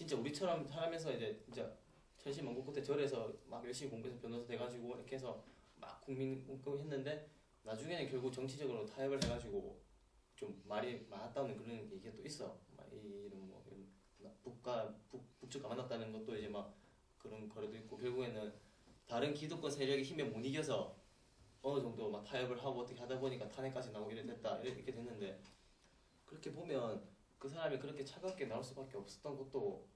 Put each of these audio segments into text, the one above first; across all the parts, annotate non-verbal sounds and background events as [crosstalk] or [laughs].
진짜 우리처럼 살면서 이제 진짜 천신만고 끝에 절에서 막 열심히 공부해서 변호사 돼가지고 이렇게 해서 막 국민 운동했는데 나중에는 결국 정치적으로 타협을 해가지고 좀 말이 많았다는 그런 얘기가 또 있어. 막 이런 뭐 이런 북과 북 북쪽과 만났다는 것도 이제 막 그런 거래도 있고 결국에는 다른 기득권 세력의 힘에 못 이겨서 어느 정도 막 타협을 하고 어떻게 하다 보니까 탄핵까지 이래 됐다 이렇게 됐는데 그렇게 보면 그 사람이 그렇게 차갑게 나올 수밖에 없었던 것도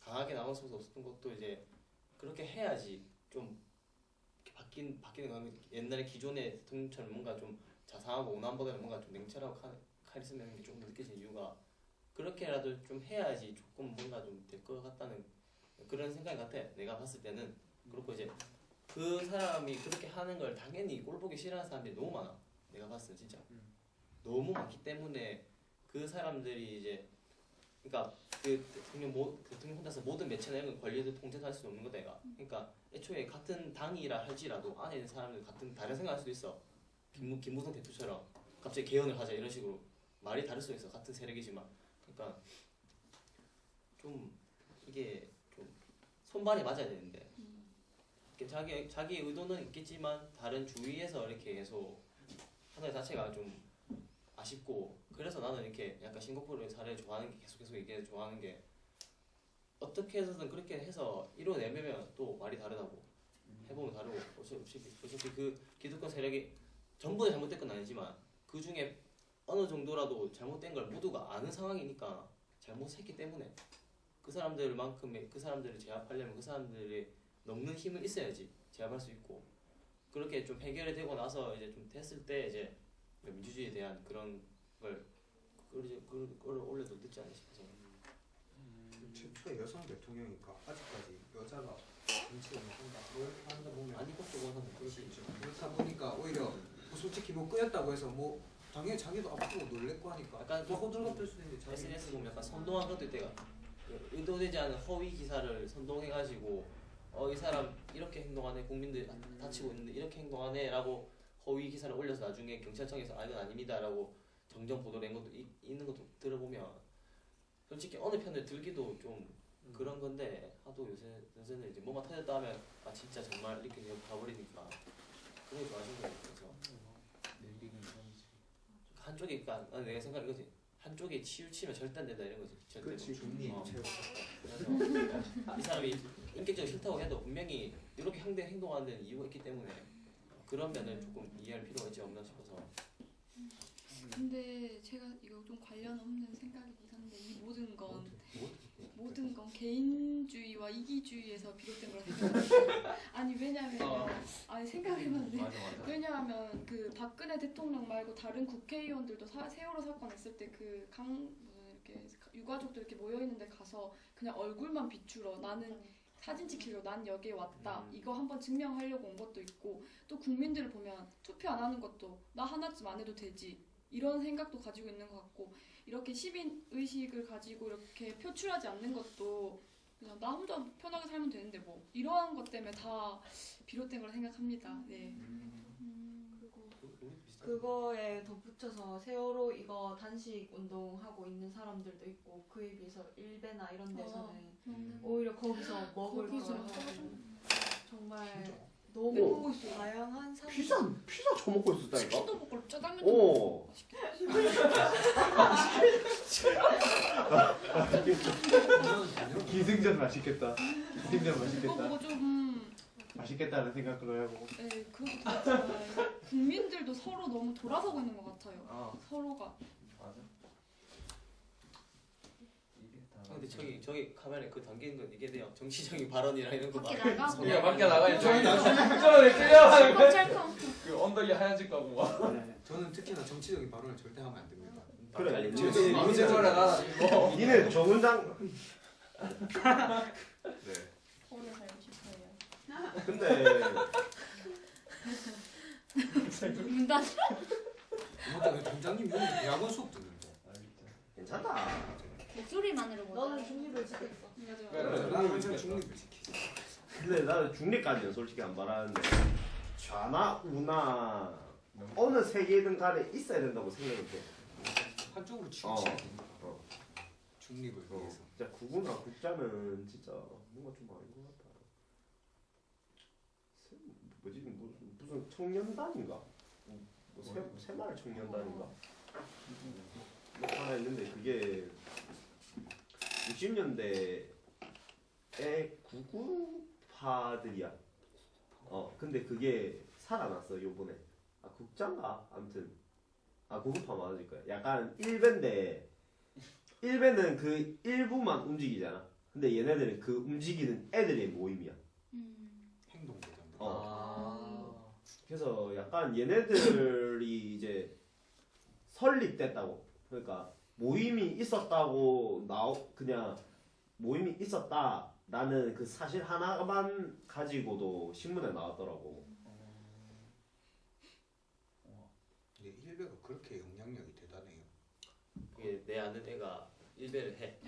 강하게 나올 수밖에 없었던 것도 이제 그렇게 해야지 좀 바뀐 바뀌는 거 옛날에 기존의 대통령처럼 뭔가 좀 자상하고 오남보다는 뭔가 좀 냉철하고 카, 카리스마 있는 게 조금 느껴지는 이유가 그렇게라도 좀 해야지 조금 뭔가 좀 될 것 같다는 그런 생각 같아 내가 봤을 때는. 그렇고 이제 그 사람이 그렇게 하는 걸 당연히 꼴 보기 싫어하는 사람들이 너무 많아. 내가 봤을 때 진짜. 음. 너무 많기 때문에 그 사람들이 이제 그러니까 그 대통령 모, 대통령 혼자서 모든 매체나 이런 걸 관리를 통제할 수는 없는 거다 얘가. 그러니까 애초에 같은 당이라 할지라도 안에 있는 사람들 같은 다른 생각할 수도 있어. 김무, 김무성 대표처럼 갑자기 개헌을 하자 이런 식으로 말이 다를 수도 있어. 같은 세력이지만. 그러니까 좀 이게 좀 손발이 맞아야 되는데. 이렇게 자기 자기 의도는 있겠지만 다른 주위에서 이렇게 계속 하는 자체가 좀 아쉽고 그래서 나는 이렇게 약간 싱가포르 사례를 좋아하는 게 계속 계속 얘기해 좋아하는 게 어떻게 해서든 그렇게 해서 이뤄내면 또 말이 다르다고 해보면 다르고 어차피 어차피 그 기득권 세력이 전부 다 잘못된 건 아니지만 그 중에 어느 정도라도 잘못된 걸 모두가 아는 상황이니까 잘못했기 때문에 그 사람들만큼의 그 사람들을 제압하려면 그 사람들이 넘는 힘은 있어야지 제압할 수 있고 그렇게 좀 해결이 되고 나서 이제 좀 됐을 때 이제 민주주의에 대한 그런 걸 끌어올려도 늦지 않나 싶어서 최초의 여성 대통령이니까 아직까지 여자가 정치를 한다 뭘 한다 보면 아니 것도 원하는 그렇겠죠. 것이 그렇다 보니까 오히려 뭐 솔직히 뭐 끄였다고 해서 뭐 당연히 자기도 앞으로 놀랬고 하니까 약간 더 호들갑 될 수도 있는데 자기 SNS 보면 약간 선동한 것도 있대가 의도되지 않은 허위 기사를 선동해가지고 어 이 사람 이렇게 행동하네 국민들 다치고 있는데 이렇게 행동하네 라고 허위 기사를 올려서 나중에 경찰청에서 아 이건 아닙니다라고 정정 보도를 한 것도 이, 있는 것도 들어보면 솔직히 어느 편을 들기도 좀 그런 건데 하도 요새 요새는 이제 뭐가 터졌다 하면 아 진짜 정말 이렇게 그냥 가버리니까 그런 게 좋아진 거예요. nel리는 이상이지. 한쪽이 그러니까 나는 내가 생각한 거지. 한쪽에 치우치면 절대 안 된다 이런 거지. 절대 그렇지 중립 어. 최고. 그래서 이 사람이 인격적으로 싫다고 해도 분명히 이렇게 행동 행동하는 데는 이유가 있기 때문에 그런 면을 조금 이해할 필요가 있지 않나 싶어서 근데 제가 이거 좀 관련 없는 생각이긴 한데 이 모든 건 뭐? 모든 건 개인주의와 이기주의에서 비롯된 거라 생각해요. [laughs] 아니 왜냐면 어. 아니 생각해봤는데 맞아 맞아. 왜냐하면 그 박근혜 대통령 말고 다른 국회의원들도 사, 세월호 사건 있을 때 그 강 이렇게 유가족들 이렇게 모여 있는데 가서 그냥 얼굴만 비추러 나는 사진 찍히려고 난 여기에 왔다 음. 이거 한번 증명하려고 온 것도 있고 또 국민들을 보면 투표 안 하는 것도 나 하나쯤 안 해도 되지 이런 생각도 가지고 있는 것 같고 이렇게 시민 의식을 가지고 이렇게 표출하지 않는 것도 그냥 나 혼자 편하게 살면 되는데 뭐 이러한 것 때문에 다 비롯된 거라 생각합니다. 네. 비슷한 그거에 덧붙여서 세월호 이거 단식 운동하고 있는 사람들도 있고 그에 비해서 일베나 이런 데서는 음. 오히려 거기서 먹을 거기서 걸 하고 정말 진짜 너무 먹고 있어요. 다양한 사람 피자 피자 처먹고 있었다니까. 치킨도 먹고 짜장면도 오. 먹고 맛있겠다. 기승전 맛있겠다. 기승전 그거 맛있겠다. 보고 좀 음, 맛있겠다는 생각을 하고. 네, 그것도 그렇지만 [laughs] 국민들도 서로 너무 돌아서고 있는 것 같아요. 아 서로가 맞아. 이게 다. 아, 근데 저기 저기 카메라에 그 담기는 건 이게 돼요 정치적인 발언이랑 이런 거 밖에 말- 나가? 야 밖에 나가야 저기. 찰컹 그 언덕이 하얀색 가고 와. 저는 특히나 정치적인 발언을 절대 하면 안 됩니다 그래. 마음대로라가 이거. 니는 정은장. [laughs] 네. 오늘 살고 싶어요 근데 문 닫. 맞다 그 점장님 여기 대학원 수업 듣는데 괜찮다. 목소리만으로. 너는 중립을 지켰어 맞아. 그래. 나는 항상 중립을 지키지 근데 나는 중립까지는 솔직히 안 바라는데 좌나 우나 어느 세계든 간에 있어야 된다고 생각을 해. 한쪽으로 어. 치우치게 됩니다 어. 중립을 어, 위해서. 진짜 구구나 국자는 진짜 뭔가 좀 아닌 것 같아. 세- 뭐지 무- 무슨 청년단인가? 뭐 새, 새마을 청년단인가? 뭐 하나 있는데 그게 60년대에 구구파들이야. 어 근데 그게 살아났어 요번에. 아 국장가 아무튼 아 구구파 맞을 거야. 약간 일밴데 일밴은 그 일부만 움직이잖아. 근데 얘네들은 그 움직이는 애들의 모임이야. 음. 어. 아. 그래서 약간 얘네들이 이제 설립됐다고. 그러니까 모임이 있었다고 나오 그냥 모임이 있었다라는 그 사실 하나만 가지고도 신문에 나왔더라고. 근데 일베가 그렇게 영향력이 대단해요. 그게 내 아는 애가 일배를 해.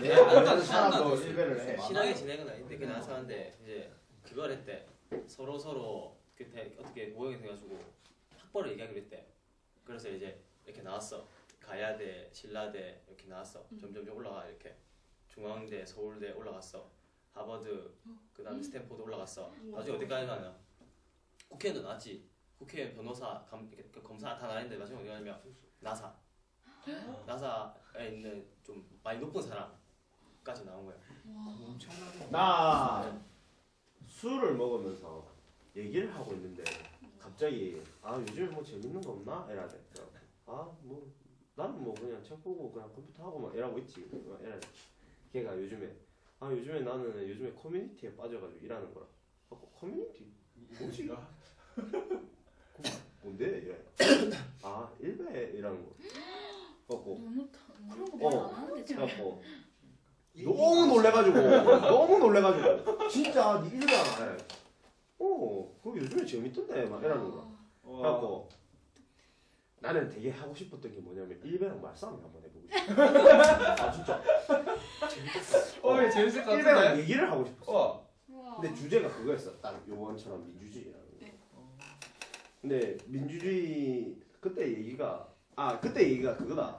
내안 아는 사람도 사람도 일배를 해. 친하게 지내건 아닌데 그냥 사는데 이제 그걸 했대. 서로 서로 그때 어떻게 모형이 돼가지고 학벌을 얘기하기로 했대. 그래서 이제 이렇게 나왔어. 가야대, 신라대 이렇게 나왔어. 점점 점 올라가 이렇게 중앙대, 서울대 올라갔어. 하버드, 그다음에 스탠포드 올라갔어. 나중에 어디까지 가냐? 국회의원도 나왔지. 국회의원, 변호사, 감, 이렇게 그 검사 다 나왔는데 나중에 어디 가냐면 나사. 나사에 있는 좀 많이 높은 사람까지 나온 거야. 엄청나게. 나 술을 먹으면서 얘기를 하고 있는데 갑자기 아 요즘에 뭐 재밌는 거 없나? 이라대. 아뭐 나는 뭐 그냥 책 보고 그냥 컴퓨터 하고 막 이러고 있지. 막 이라대. 걔가 요즘에 아 요즘에 나는 요즘에 커뮤니티에 빠져가지고 일하는 거라. 아, 그 커뮤니티 뭐지? 뭔데? 이래. 아 일베 일하는 거. [gasps] 갖고 너무 다, 그런 어. 거말안 하는데 참. 갖고 너무 놀래가지고 너무 놀래가지고 진짜 니 일도 안 해. 어, 그거 요즘에 재밌던데 막 이러는 거야. 그래갖고 나는 되게 하고 싶었던 게 뭐냐면 일베랑 말싸움을 한번 해보고 싶어. [laughs] 아 진짜 어, 이게 재밌을 것 일베랑 같은데. 얘기를 하고 싶었어. 와. 우와. 근데 주제가 그거였어. 딱 요번처럼 민주주의라는 거. 네. 근데 민주주의 그때 얘기가 아 그때 얘기가 그거다.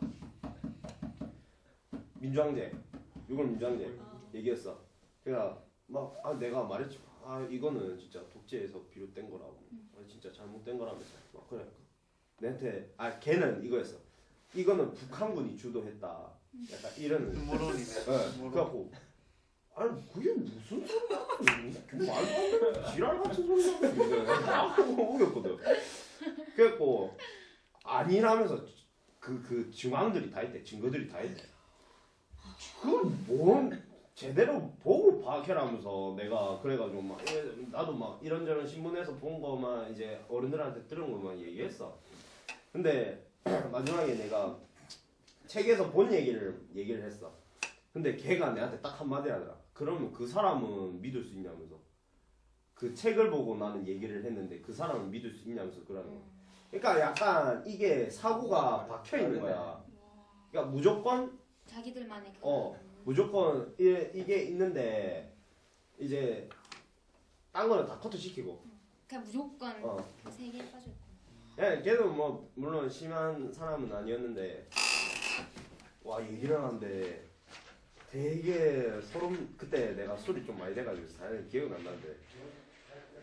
민주항제. 이걸 민주항제. 얘기했어. 그러니까 막 아, 내가 말했지. 아 이거는 진짜 독재에서 비롯된 거라고. 아, 진짜 잘못된 거라면서. 막 그래. 내한테 아 걔는 이거였어. 이거는 북한군이 주도했다. 약간 이런. 음모론이네. 네. 그래갖고 아니 그게 무슨 소리야? 그 말도 안 되는 지랄 같은 소리야. 막 우겼거든. [laughs] 그래갖고 아니라면서 그그 증황들이 다 있대. 증거들이 다 있대. 그건 뭔 제대로 보고 파악해라면서 내가 그래가지고 막 이- 나도 막 이런저런 신문에서 본 거만 이제 어른들한테 들은 것만 얘기했어. 근데 [clears throat] 마지막에 내가 책에서 본 얘기를 얘기를 했어. 근데 걔가 내한테 딱 한마디 하더라. 그러면 그 사람은 믿을 수 있냐면서. 그 책을 보고 나는 얘기를 했는데 그 사람은 믿을 수 있냐면서 그러는 거야. 그러니까 약간 이게 사고가 박혀 있는 거야. 그러니까 무조건 자기들만의 그 어. 무조건 이, 이게 있는데 이제 딴 거는 다 커트 시키고. 그냥 무조건 어. 그 세계에 빠져 있고. 예, 걔도 뭐 물론 심한 사람은 아니었는데 와 얘기를 하는데 되게 소름 그때 내가 술이 좀 많이 돼가지고 사실 기억은 안 나는데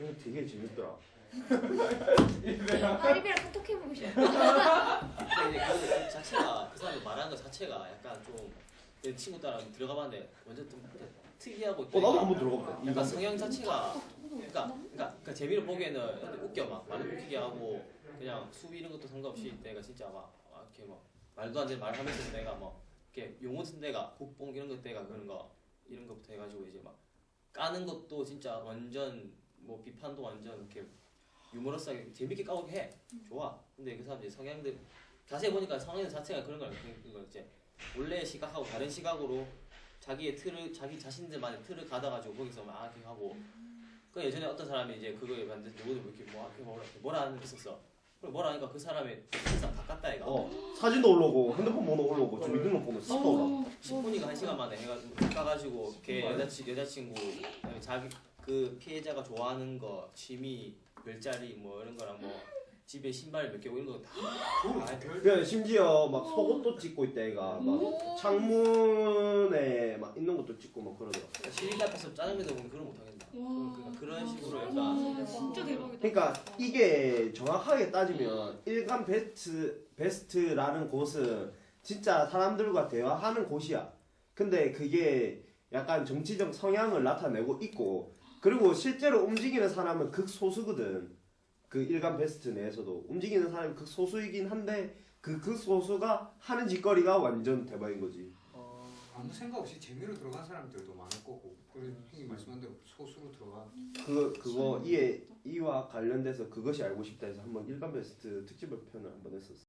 이거 되게 재밌더라. [laughs] 파리비랑 카톡 해보고 싶어. 근데 이제 그 자체가 그 사람이 말하는 것 자체가 약간 좀 내 친구 따라 들어가 봤는데 완전 좀 특이하고 어 나도 한번 들어가보자. 약간 성향 자체가 그러니까, 그러니까, 그러니까 재미를 보기에는 웃겨. 막 말을 웃기게 하고 그냥 수비 이런 것도 상관없이 내가 진짜 막, 막 이렇게 막 말도 안 되는 말을 하면서 내가 뭐 이렇게 용어 쓴 데가 국뽕 이런 것 때가 그런 거 이런 것부터 해가지고 이제 막 까는 것도 진짜 완전 뭐 비판도 완전 이렇게 유머러스하게 재밌게 까오게 해. 좋아. 근데 그 사람들이 성향들 자세히 보니까 성향 자체가 그런 거야 그런 거 이제 원래 시각하고 다른 시각으로 자기의 틀을 자기 자신들만의 틀을 가다가지고 거기서 막 이렇게 하고. 그 예전에 어떤 사람이 이제 그거에 반대 누구도 뭐 이렇게 뭐 이렇게 뭐라 뭐라 하는 게 있었어. 그리고 뭐라 하니까 그 사람의 세상 다 깠다 얘가. 어 사진도 올라오고 핸드폰 번호 올라오고 주민등록 번호 싹 올라. 10분이가 한 시간 만에 해가지고 까가지고 걔 여자친 여자친구 그다음에 자기 그 피해자가 좋아하는 거 취미 별자리 뭐 이런 거랑 뭐 집에 신발 몇 개 이런 거다 그걸 아, 그냥 심지어 막 속옷도 찍고 있다 얘가 막 오. 창문에 막 있는 것도 찍고 막 그러더라. 시리즈 앞에서 짜장면도 먹는 그런 거 못하겠다 와. 그러니까 그런 식으로 약간 와, 진짜 대박이다. 그러니까 이게 정확하게 따지면 일간 베스트 베스트라는 곳은 진짜 사람들과 대화하는 곳이야. 근데 그게 약간 정치적 성향을 나타내고 있고 그리고 실제로 움직이는 사람은 극소수거든. 그 일간 베스트 내에서도 움직이는 사람이 극소수이긴 한데 그 극소수가 하는 짓거리가 완전 대박인 거지. 어, 아무 생각 없이 재미로 들어간 사람들도 많을 거고 그리고 형님 말씀한 대로 소수로 들어간 그 그거 이에 이와 관련돼서 그것이 알고 싶다 해서 한번 일간 베스트 특집을 편을 한번 했었어.